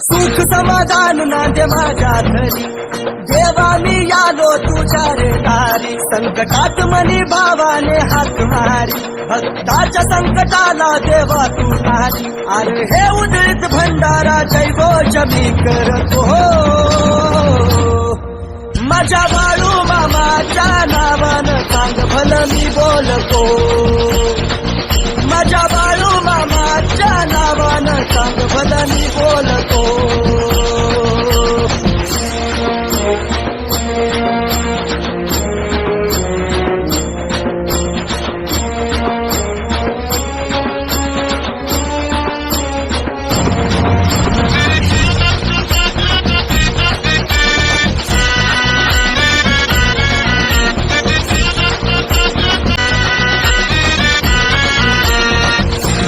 सुख समाधान नांदे माझ्या घरी. देवा मी आलो तुझ्या रे दारी. संकटात मनी भावाने हात मारी. भक्ताच्या संकटाला देवा तू तारी अरे हे उदळीत भंडारा जैवो जमी करतो. माझ्या बाळू मामाच्या नावानं सांग भल मी बोलतो. सांग भलं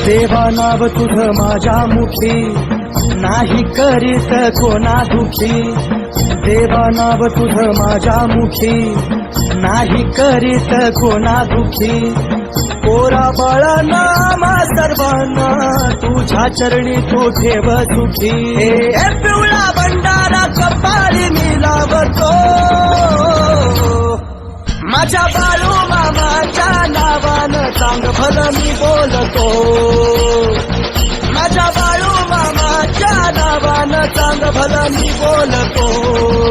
देवा नाव तुझ माझ्या मुखी. नाही करीत कोणा दुखी. देवा नाव तुझ माझ्या मुखी. नाही करीत कोणा दुखी. कोरा बाळा नामा सर्वांना तुझ्या चरणी तू ठेव दुखी हे पिवळा भंडारा कपाळी मी लावतो. माझ्या बाळा सांग चांग मी बोलतो. माझ्या बाळू मामाच्या नावानं सांग भलं मी बोलतो.